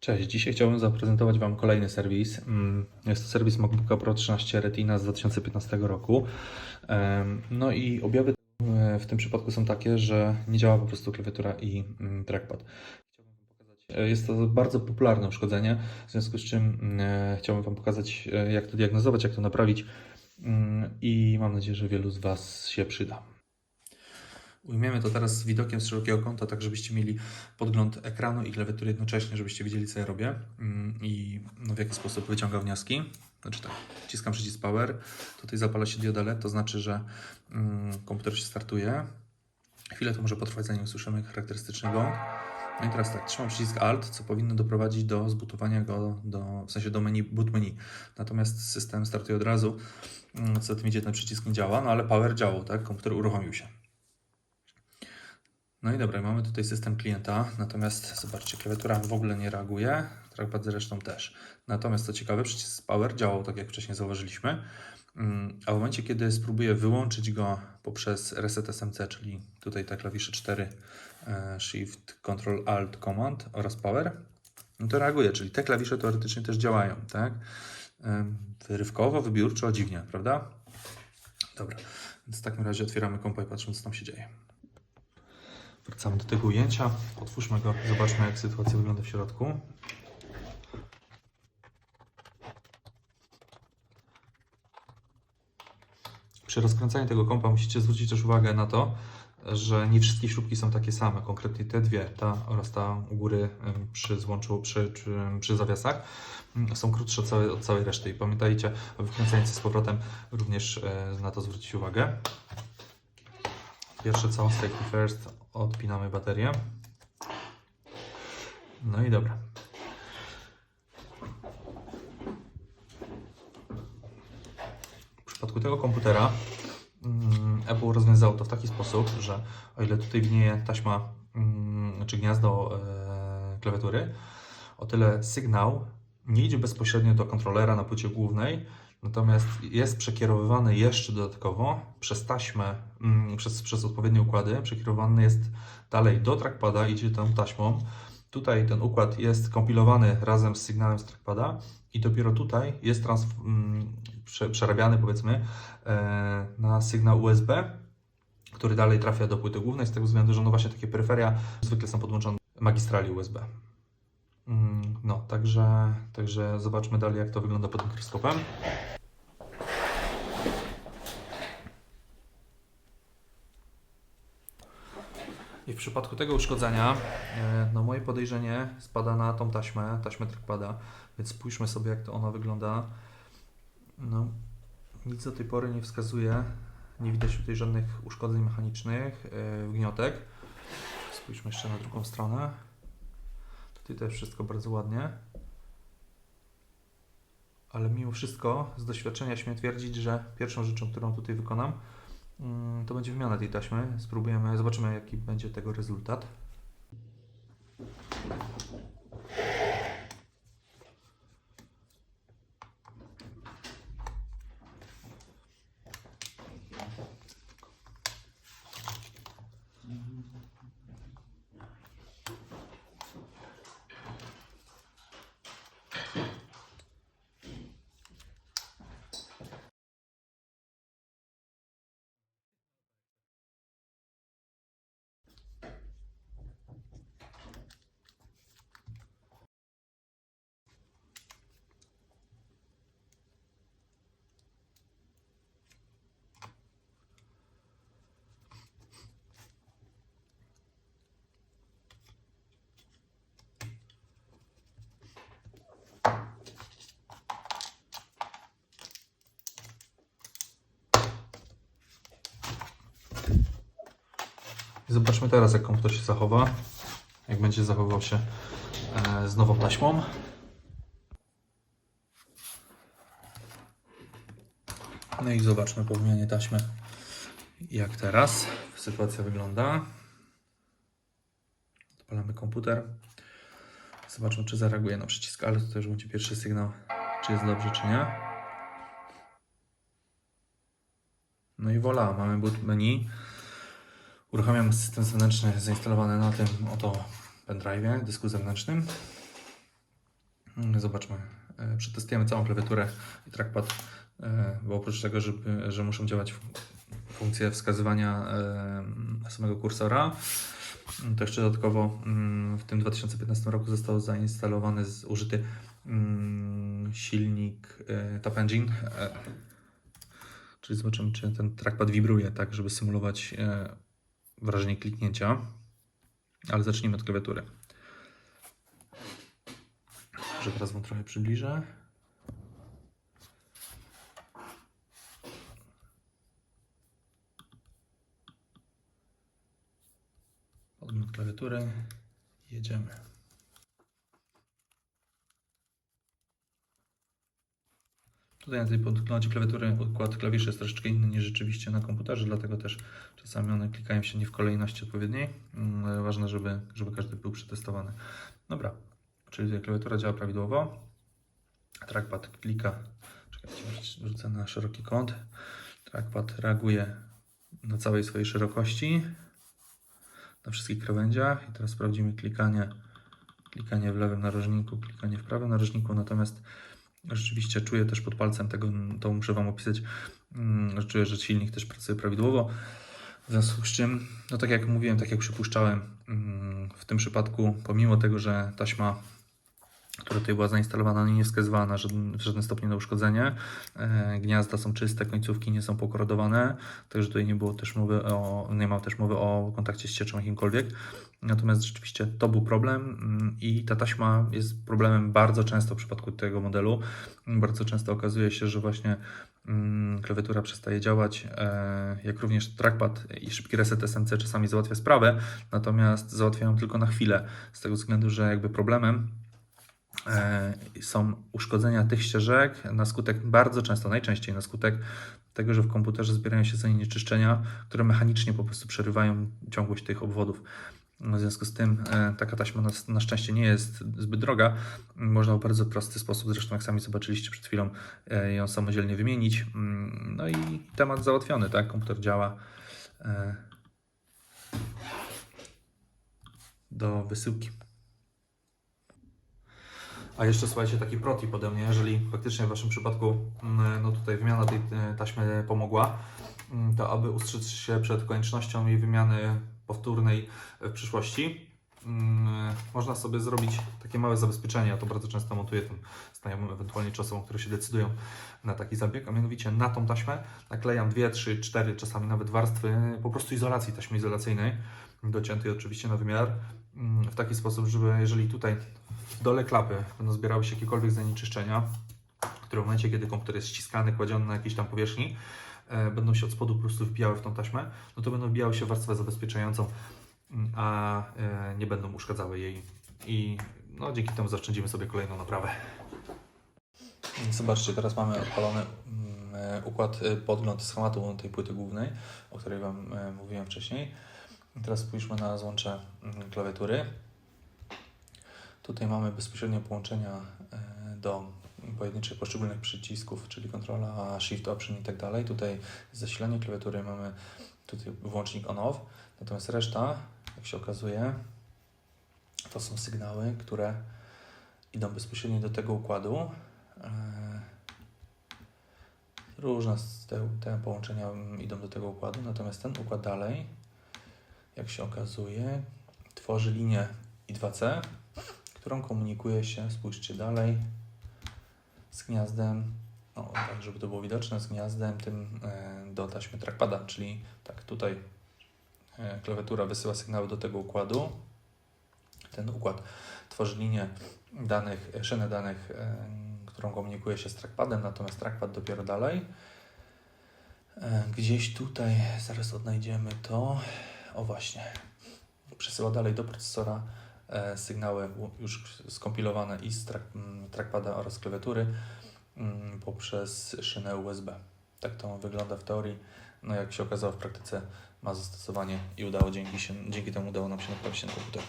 Cześć, dzisiaj chciałbym zaprezentować Wam kolejny serwis. Mm, Jest to serwis MacBooka Pro 13 Retina z 2015 roku. No i objawy e, w tym przypadku są takie, że nie działa po prostu klawiatura i mm, trackpad. E, Jest to bardzo popularne uszkodzenie, w związku z czym mm, e, chciałbym Wam pokazać, jak to diagnozować, jak to naprawić i mam nadzieję, że wielu z Was się przyda. Ujmiemy to teraz z widokiem z szerokiego kąta, tak żebyście mieli podgląd ekranu i klawiatury jednocześnie, żebyście wiedzieli, co ja robię mm, i no, w jaki sposób wyciągam wnioski. Znaczy tak, wciskam przycisk Power, tutaj zapala się dioda LED, to znaczy, że mm, komputer się startuje. Chwilę to może potrwać, zanim usłyszymy charakterystyczny gong. No i teraz tak, trzymam przycisk Alt, co powinno doprowadzić do zbutowania go, do, w sensie do menu, boot menu. Natomiast system startuje od razu, mm, co za tym idzie, ten przycisk nie działa, no ale Power działał, tak? Komputer uruchomił się. No i dobra, mamy tutaj system klienta, natomiast zobaczcie, klawiatura w ogóle nie reaguje, trackpad zresztą też. Natomiast co ciekawe, przycisk Power działał tak jak wcześniej zauważyliśmy, Mm, a w momencie, kiedy spróbuję wyłączyć go poprzez Reset SMC, czyli tutaj te klawisze 4, e, Shift, Ctrl, Alt, Command oraz Power, no to reaguje, czyli te klawisze teoretycznie też działają, tak? Em, Wyrywkowo, wybiórczo, dziwnie, prawda? Dobra, więc w takim razie otwieramy kompa i patrzymy, co tam się dzieje. Wracamy do tego ujęcia. Otwórzmy go, zobaczmy jak sytuacja wygląda w środku. Przy rozkręcaniu tego kompa musicie zwrócić też uwagę na to, że nie wszystkie śrubki są takie same. Konkretnie te dwie, ta oraz ta u góry przy złączu, przy, przy, przy zawiasach, są krótsze od całej, od całej reszty. I pamiętajcie, wykręcając z powrotem również e, na to zwrócić uwagę. Pierwsze co, safety first, odpinamy baterię. No i dobra. W przypadku tego komputera mm, Apple rozwiązało to w taki sposób, że o ile tutaj widnieje taśma mm, czy gniazdo e, klawiatury, o tyle sygnał nie idzie bezpośrednio do kontrolera na płycie głównej, natomiast jest przekierowywany jeszcze dodatkowo przez taśmę, mm, przez, przez odpowiednie układy, przekierowany jest dalej do trackpada, idzie tą taśmą. Tutaj ten układ jest kompilowany razem z sygnałem z trackpada i dopiero tutaj jest mm, prze, przerabiany powiedzmy e, na sygnał USB, który dalej trafia do płyty głównej z tego względu, że no właśnie takie peryferia zwykle są podłączone magistrali USB. No, także, także zobaczmy dalej, jak to wygląda pod mikroskopem. I w przypadku tego uszkodzenia, e, no moje podejrzenie spada na tą taśmę, taśmę trackpada, więc spójrzmy sobie, jak to ona wygląda. No, nic do tej pory nie wskazuje, nie widać tutaj żadnych uszkodzeń mechanicznych, e, gniotek. Spójrzmy jeszcze na drugą stronę. Tutaj też wszystko bardzo ładnie. Ale mimo wszystko z doświadczenia śmiem twierdzić, że pierwszą rzeczą, którą tutaj wykonam, mm, to będzie wymiana tej taśmy. Spróbujemy, zobaczymy jaki będzie tego rezultat. Zobaczmy teraz, jak komputer się zachowa. Jak będzie zachowywał się e, z nową taśmą. No i zobaczmy po wymianie taśmy, jak teraz sytuacja wygląda. Odpalamy komputer. Zobaczmy, czy zareaguje na przycisk, ale to też będzie pierwszy sygnał, czy jest dobrze, czy nie. No i voilà, mamy boot menu. Uruchamiam system zewnętrzny zainstalowany na tym oto pendrive'ie, dysku zewnętrznym. Zobaczmy. E, Przetestujemy całą klawiaturę i trackpad, e, bo oprócz tego, żeby, że muszą działać fun- funkcje wskazywania e, samego kursora, to jeszcze dodatkowo mm, w tym 2015 roku został zainstalowany, użyty mm, silnik Tap Engine. Czyli zobaczymy, czy ten trackpad wibruje, tak, żeby symulować wrażenie kliknięcia. Ale zacznijmy od klawiatury. Może teraz Wam trochę przybliżę. Podgląd klawiatury. Jedziemy. Tutaj na tej podglądzie klawiatury układ klawiszy jest troszeczkę inny niż rzeczywiście na komputerze, dlatego też czasami one klikają się nie w kolejności odpowiedniej. Mm, Ważne, żeby, żeby każdy był przetestowany. Dobra, czyli tutaj klawiatura działa prawidłowo. Trackpad klika, czekajcie, rzucę na szeroki kąt. Trackpad reaguje na całej swojej szerokości, na wszystkich krawędziach. I teraz sprawdzimy klikanie, klikanie w lewym narożniku, klikanie w prawym narożniku. Natomiast rzeczywiście czuję też pod palcem tego, to muszę Wam opisać, mm, że czuję, że silnik też pracuje prawidłowo. W związku z czym, no tak jak mówiłem, tak jak przypuszczałem, mm, w tym przypadku, pomimo tego, że taśma, która tutaj była zainstalowana, nie jest wskazywała na żaden, w żadnym stopniu na uszkodzenie, gniazda są czyste, końcówki nie są pokorodowane, także tutaj nie było też mowy o, nie ma też mowy o kontakcie z cieczą jakimkolwiek. Natomiast rzeczywiście to był problem mm, i ta taśma jest problemem bardzo często w przypadku tego modelu. Bardzo często okazuje się, że właśnie mm, klawiatura przestaje działać, e, jak również trackpad i szybki reset SMC czasami załatwia sprawę, natomiast załatwiają tylko na chwilę, z tego względu, że jakby problemem e, są uszkodzenia tych ścieżek na skutek, bardzo często, najczęściej na skutek tego, że w komputerze zbierają się zanieczyszczenia, które mechanicznie po prostu przerywają ciągłość tych obwodów. W związku z tym e, taka taśma na, na szczęście nie jest zbyt droga. Można w bardzo prosty sposób, zresztą jak sami zobaczyliście przed chwilą, e, ją samodzielnie wymienić. Mm, No i temat załatwiony, tak? Komputer działa e, do wysyłki. A jeszcze słuchajcie, taki protip ode mnie, jeżeli faktycznie w Waszym przypadku mm, no tutaj wymiana tej taśmy pomogła, mm, to aby ustrzec się przed koniecznością jej wymiany powtórnej w przyszłości, mm, można sobie zrobić takie małe zabezpieczenie. Ja to bardzo często montuję tym znajomym, ewentualnie czy osobom, które się decydują na taki zabieg, a mianowicie na tą taśmę naklejam dwie, trzy, cztery, czasami nawet warstwy po prostu izolacji, taśmy izolacyjnej, dociętej oczywiście na wymiar, mm, w taki sposób, żeby jeżeli tutaj w dole klapy będą zbierały się jakiekolwiek zanieczyszczenia, które w momencie, kiedy komputer jest ściskany, kładziony na jakiejś tam powierzchni, e, będą się od spodu po prostu wbijały w tą taśmę, no to będą wbijały się w warstwę zabezpieczającą, mm, a e, nie będą uszkadzały jej. I no, dzięki temu zaoszczędzimy sobie kolejną naprawę. Zobaczcie, teraz mamy odpalony mm, e, układ, e, podgląd schematu tej płyty głównej, o której Wam e, mówiłem wcześniej. Teraz spójrzmy na złącze mm, klawiatury. Tutaj mamy bezpośrednie połączenia e, do pojedynczych poszczególnych przycisków, czyli kontrola, shift, option i tak dalej. Tutaj zasilanie klawiatury mamy tutaj włącznik on-off, natomiast reszta, jak się okazuje, to są sygnały, które idą bezpośrednio do tego układu. E, Różne te, te połączenia idą do tego układu, natomiast ten układ dalej, jak się okazuje, tworzy linię I2C, którą komunikuje się, spójrzcie dalej, z gniazdem, no, tak żeby to było widoczne, z gniazdem tym e, do taśmy trackpada, czyli tak tutaj e, klawiatura wysyła sygnały do tego układu. Ten układ tworzy linię danych, e, szynę danych, którą komunikuje się z trackpadem, natomiast trackpad dopiero dalej. Gdzieś tutaj, zaraz odnajdziemy to, o właśnie, przesyła dalej do procesora sygnały już skompilowane i z trackpada oraz klawiatury mm, poprzez szynę USB. Tak to wygląda w teorii. No jak się okazało w praktyce ma zastosowanie i udało dzięki, się, dzięki temu udało nam się naprawić ten komputer.